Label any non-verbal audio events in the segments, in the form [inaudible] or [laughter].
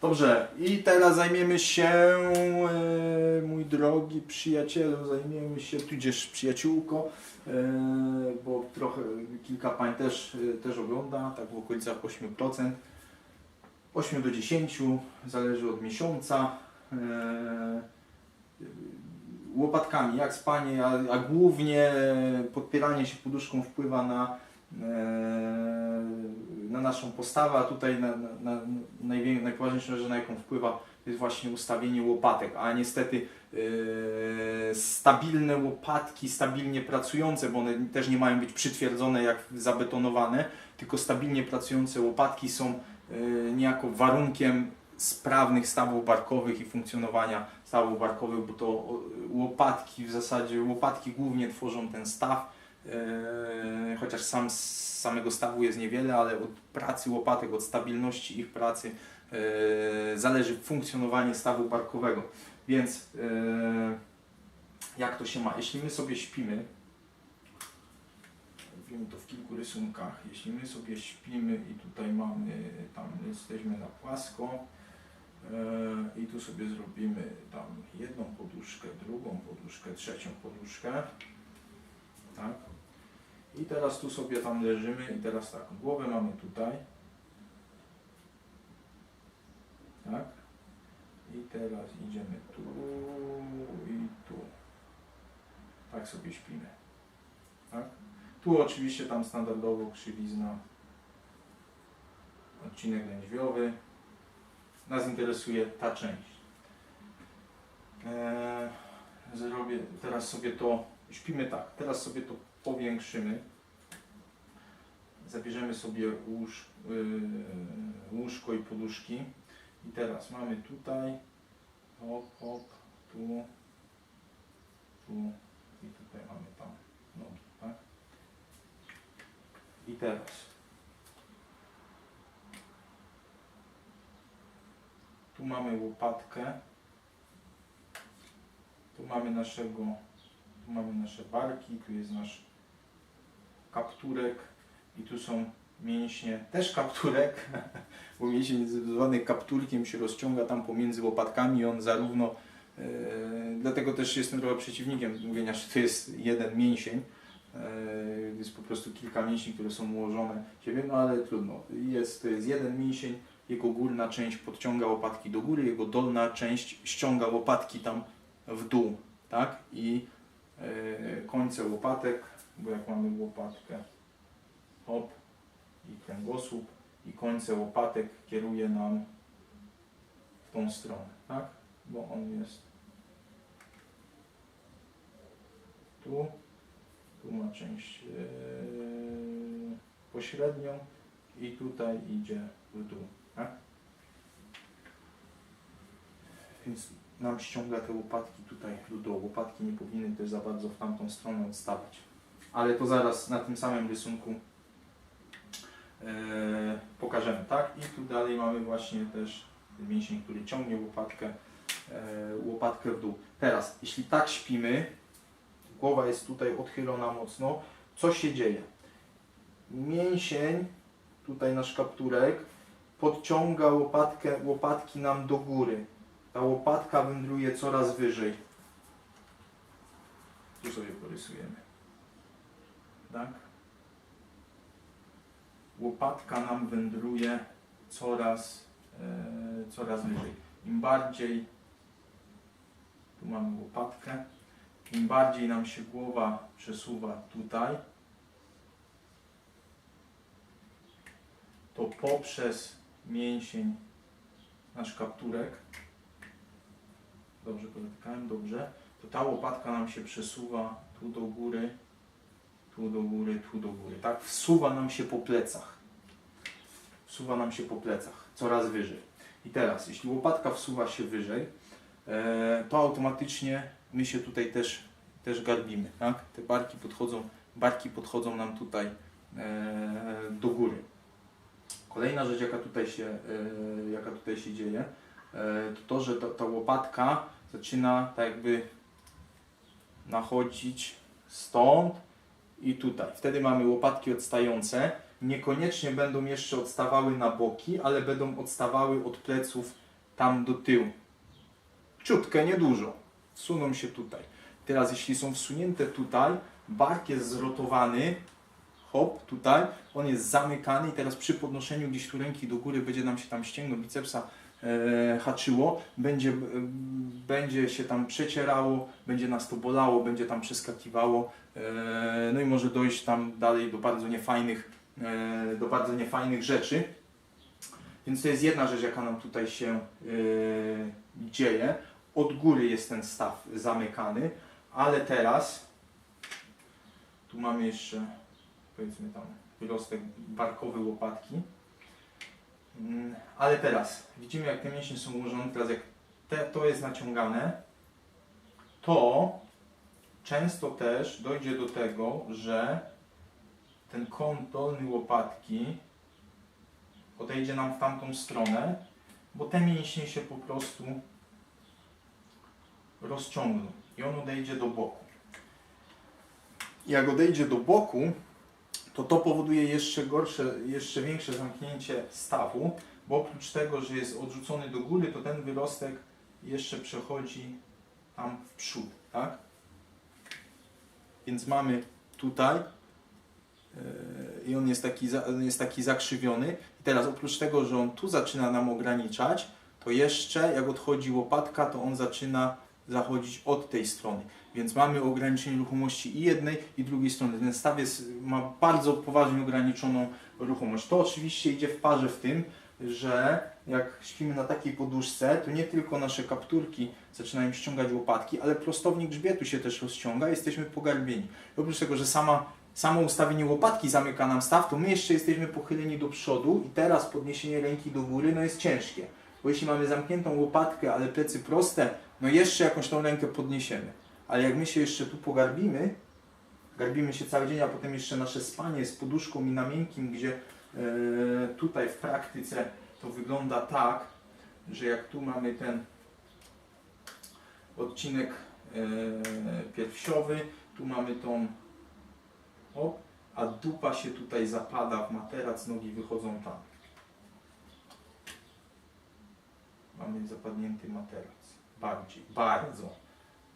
Dobrze, i teraz zajmiemy się, e, mój drogi przyjacielu, zajmiemy się, tudzież przyjaciółko, e, bo trochę, kilka pań też, e, też ogląda, tak w okolicach 8%. 8 do 10, zależy od miesiąca. E, łopatkami, jak spanie, a, a głównie podpieranie się poduszką wpływa na, e, na naszą postawę, a tutaj na, na, na, najpoważniejszą rzecz, na jaką wpływa, jest właśnie ustawienie łopatek, a niestety e, stabilne łopatki, stabilnie pracujące, bo one też nie mają być przytwierdzone jak zabetonowane, tylko stabilnie pracujące łopatki są e, niejako warunkiem sprawnych stawów barkowych i funkcjonowania stawów barkowych, bo to o, łopatki w zasadzie, łopatki głównie tworzą ten staw, e, chociaż sam z samego stawu jest niewiele, ale od pracy łopatek, od stabilności ich pracy e, zależy funkcjonowanie stawu barkowego. Więc e, jak to się ma? Jeśli my sobie śpimy, robimy to w kilku rysunkach, jeśli my sobie śpimy i tutaj mamy, tam jesteśmy na płasko, I tu sobie zrobimy tam jedną poduszkę, drugą poduszkę, trzecią poduszkę. Tak. I teraz tu sobie tam leżymy i teraz tak, głowę mamy tutaj. Tak. I teraz idziemy tu i tu. Tak sobie śpimy. Tak. Tu oczywiście tam standardowo krzywizna. Odcinek lędźwiowy nas interesuje ta część. Eee, zrobię teraz sobie to, śpimy tak, teraz sobie to powiększymy. Zabierzemy sobie łóż, yy, łóżko i poduszki. I teraz mamy tutaj, hop, hop, tu, tu i tutaj mamy tam nogi, tak? I teraz Tu mamy łopatkę. Tu mamy naszego, tu mamy nasze barki, tu jest nasz kapturek i tu są mięśnie, też kapturek, [laughs] bo mięsień zwany kapturkiem się rozciąga tam pomiędzy łopatkami, on zarówno, e, dlatego też jestem trochę przeciwnikiem mówienia, że to jest jeden mięsień, e, jest po prostu kilka mięśni, które są ułożone siebie, no ale trudno, jest, to jest jeden mięsień, jego górna część podciąga łopatki do góry, jego dolna część ściąga łopatki tam w dół, tak? I e, końce łopatek, bo jak mamy łopatkę, hop, i kręgosłup, i końce łopatek kieruje nam w tą stronę, tak? Bo on jest tu, tu ma część e, pośrednią i tutaj idzie w dół. Tak? Więc nam ściąga te łopatki tutaj do dołu. Łopatki nie powinny też za bardzo w tamtą stronę odstawać. Ale to zaraz na tym samym rysunku e, pokażemy, tak? I tu dalej mamy właśnie też mięsień, który ciągnie łopatkę, e, łopatkę w dół. Teraz, jeśli tak śpimy, głowa jest tutaj odchylona mocno, co się dzieje? Mięsień, tutaj nasz kapturek, podciąga łopatkę, łopatki nam do góry. Ta łopatka wędruje coraz wyżej. Tu sobie porysujemy. Tak? Łopatka nam wędruje coraz, e, coraz wyżej. Im bardziej, tu mamy łopatkę, im bardziej nam się głowa przesuwa tutaj, to poprzez mięsień nasz kapturek, dobrze podotykałem, dobrze, to ta łopatka nam się przesuwa tu do góry, tu do góry, tu do góry, tak? Wsuwa nam się po plecach. Wsuwa nam się po plecach, coraz wyżej. I teraz, jeśli łopatka wsuwa się wyżej, e, to automatycznie my się tutaj też, też garbimy, tak? Te barki podchodzą, barki podchodzą nam tutaj e, do góry. Kolejna rzecz, jaka tutaj się, e, jaka tutaj się dzieje, to to, że ta, ta łopatka zaczyna tak jakby nachodzić stąd i tutaj. Wtedy mamy łopatki odstające. Niekoniecznie będą jeszcze odstawały na boki, ale będą odstawały od pleców tam do tyłu. Ciutkę, niedużo. Suną się tutaj. Teraz jeśli są wsunięte tutaj, bark jest zrotowany, hop, tutaj, on jest zamykany i teraz przy podnoszeniu gdzieś tu ręki do góry będzie nam się tam ścięgno bicepsa haczyło, będzie, e, będzie się tam przecierało, będzie nas to bolało, będzie tam przeskakiwało, e, no i może dojść tam dalej do bardzo niefajnych, e, do bardzo niefajnych rzeczy. Więc to jest jedna rzecz, jaka nam tutaj się e, dzieje. Od góry jest ten staw zamykany, ale teraz tu mamy jeszcze powiedzmy tam wyrostek barkowy łopatki. Mm, Ale teraz widzimy jak te mięśnie są ułożone, teraz jak te, to jest naciągane, to często też dojdzie do tego, że ten kąt dolny łopatki odejdzie nam w tamtą stronę, bo te mięśnie się po prostu rozciągną i on odejdzie do boku. Jak odejdzie do boku, to to powoduje jeszcze gorsze, jeszcze większe zamknięcie stawu, bo oprócz tego, że jest odrzucony do góry, to ten wyrostek jeszcze przechodzi tam w przód, tak? Więc mamy tutaj yy, i on jest taki, jest taki zakrzywiony. I teraz oprócz tego, że on tu zaczyna nam ograniczać, to jeszcze jak odchodzi łopatka, to on zaczyna zachodzić od tej strony. Więc mamy ograniczenie ruchomości i jednej, i drugiej strony. Ten staw jest, ma bardzo poważnie ograniczoną ruchomość. To oczywiście idzie w parze w tym, że jak śpimy na takiej poduszce, to nie tylko nasze kapturki zaczynają ściągać łopatki, ale prostownik grzbietu się też rozciąga, jesteśmy pogarbieni. Oprócz tego, że sama, samo ustawienie łopatki zamyka nam staw, to my jeszcze jesteśmy pochyleni do przodu i teraz podniesienie ręki do góry no jest ciężkie. Bo jeśli mamy zamkniętą łopatkę, ale plecy proste, no jeszcze jakąś tą rękę podniesiemy. Ale jak my się jeszcze tu pogarbimy, garbimy się cały dzień, a potem jeszcze nasze spanie z poduszką i na miękkim, gdzie e, tutaj w praktyce to wygląda tak, że jak tu mamy ten odcinek e, piersiowy, tu mamy tą op, a dupa się tutaj zapada w materac, nogi wychodzą tam. Mamy zapadnięty materac. Bardziej, bardzo.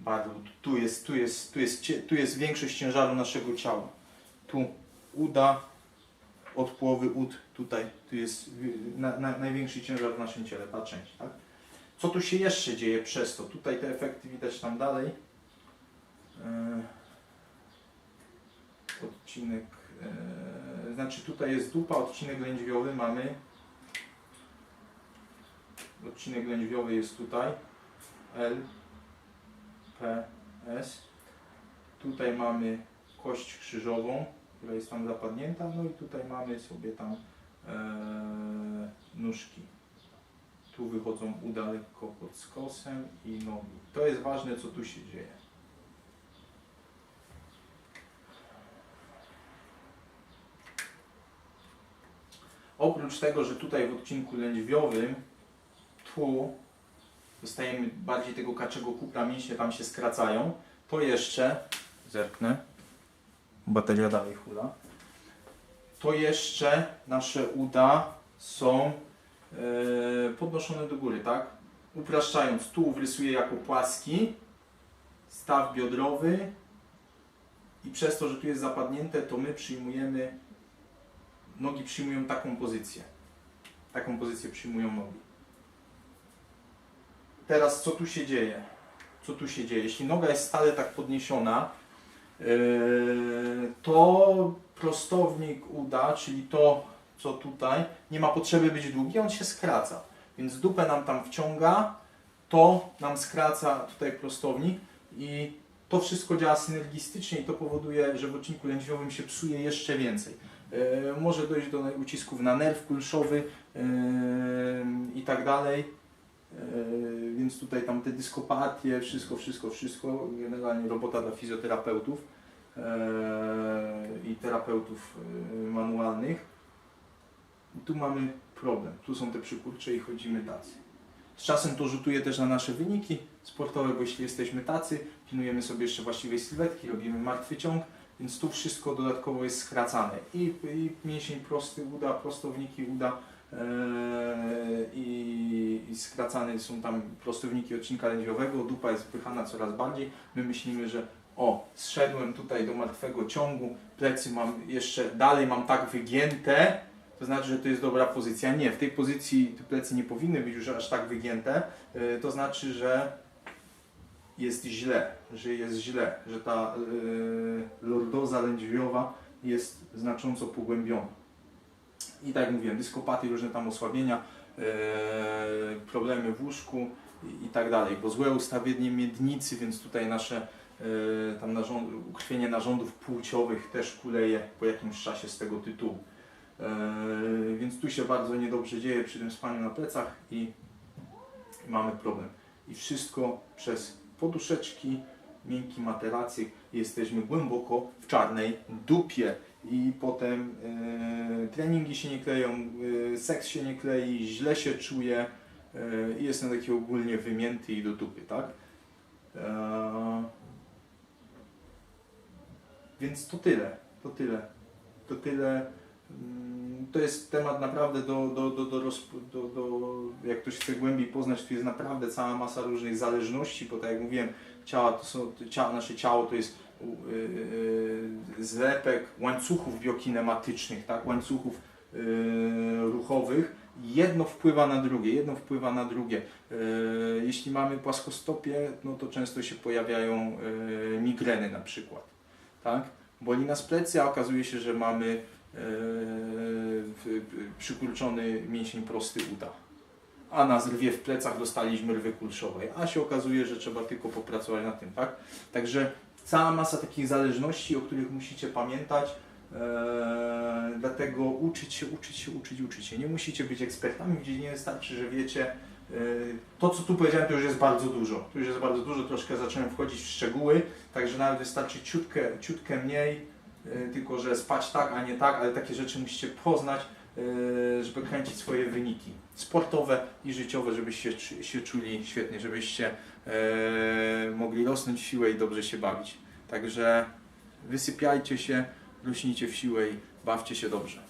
Bardzo. Tu jest, tu jest, tu jest, tu jest większość ciężaru naszego ciała. Tu uda, od połowy ud, tutaj, tu jest na, na, największy ciężar w naszym ciele, ta część, tak? Co tu się jeszcze dzieje przez to? Tutaj te efekty widać tam dalej. E, odcinek, e, znaczy tutaj jest dupa, odcinek lędźwiowy mamy. Odcinek lędźwiowy jest tutaj. L, P, S. Tutaj mamy kość krzyżową, która jest tam zapadnięta, no i tutaj mamy sobie tam e, nóżki. Tu wychodzą uda lekko pod skosem i nogi. To jest ważne, co tu się dzieje. Oprócz tego, że tutaj w odcinku lędźwiowym tu dostajemy bardziej tego kaczego kupra, mięśnie tam się skracają, to jeszcze, zerknę, bateria dalej hula, to jeszcze nasze uda są e, podnoszone do góry, tak? Upraszczając, tu rysuję jako płaski, staw biodrowy i przez to, że tu jest zapadnięte, to my przyjmujemy, nogi przyjmują taką pozycję. Taką pozycję przyjmują nogi. Teraz co tu się dzieje? Co tu się dzieje? Jeśli noga jest stale tak podniesiona, yy, to prostownik uda, czyli to co tutaj, nie ma potrzeby być długi, on się skraca. Więc dupę nam tam wciąga, to nam skraca tutaj prostownik i to wszystko działa synergistycznie i to powoduje, że w odcinku lędźwiowym się psuje jeszcze więcej. Yy, może dojść do ucisków na nerw kulszowy yy, i tak dalej. Yy, Więc tutaj tam te dyskopatie, wszystko, wszystko, wszystko, generalnie robota dla fizjoterapeutów yy, i terapeutów yy, manualnych. I tu mamy problem, tu są te przykurcze i chodzimy tacy. Z czasem to rzutuje też na nasze wyniki sportowe, bo jeśli jesteśmy tacy, pilnujemy sobie jeszcze właściwej sylwetki, robimy martwy ciąg, więc tu wszystko dodatkowo jest skracane. I, i mięsień prosty uda, prostowniki uda, i, i skracane są tam prostowniki odcinka lędźwiowego, dupa jest wpychana coraz bardziej. My myślimy, że o, zszedłem tutaj do martwego ciągu, plecy mam jeszcze dalej mam tak wygięte, to znaczy, że to jest dobra pozycja. Nie, w tej pozycji te plecy nie powinny być już aż tak wygięte, Yy, to znaczy, że jest źle, że jest źle, że ta yy, lordoza lędźwiowa jest znacząco pogłębiona. I tak jak mówiłem, dyskopaty, różne tam osłabienia, yy, problemy w łóżku i, i tak dalej, bo złe ustawienie miednicy, więc tutaj nasze yy, tam narząd, ukrwienie narządów płciowych też kuleje po jakimś czasie z tego tytułu. Yy, więc tu się bardzo niedobrze dzieje przy tym spaniu na plecach i mamy problem. I wszystko przez poduszeczki, miękki materacyk. Jesteśmy głęboko w czarnej dupie. I potem e, treningi się nie kleją, e, seks się nie klei, źle się czuję e, i jestem taki ogólnie wymięty i do dupy, tak? E, więc to tyle, to tyle, to tyle. Mm, To jest temat naprawdę do, do, do, do, do, do jak ktoś chce głębiej poznać, to jest naprawdę cała masa różnych zależności, bo tak jak mówiłem, ciała to są, ciało, nasze ciało to jest yy, zlepek łańcuchów biokinematycznych, tak, łańcuchów yy, ruchowych. Jedno wpływa na drugie, jedno wpływa na drugie. Yy, jeśli mamy płaskostopie, no to często się pojawiają yy, migreny na przykład, tak? Boli nas plecy, a okazuje się, że mamy przykurczony mięsień prosty uda. A na zrwie w plecach dostaliśmy rwy kulszowej, a się okazuje, że trzeba tylko popracować nad tym, tak? Także cała masa takich zależności, o których musicie pamiętać. Eee, dlatego uczyć się, uczyć się, uczyć, uczyć się. Nie musicie być ekspertami w dziedzinie, wystarczy, że wiecie. eee, To, co tu powiedziałem, to już jest bardzo dużo. To już jest bardzo dużo, troszkę zacząłem wchodzić w szczegóły, także nawet wystarczy ciutkę, ciutkę mniej, tylko że spać tak, a nie tak, ale takie rzeczy musicie poznać, eee, żeby kręcić swoje wyniki sportowe i życiowe, żebyście się czuli świetnie, żebyście eee, mogli rosnąć w siłę i dobrze się bawić. Także wysypiajcie się, rośnijcie w siłę i bawcie się dobrze.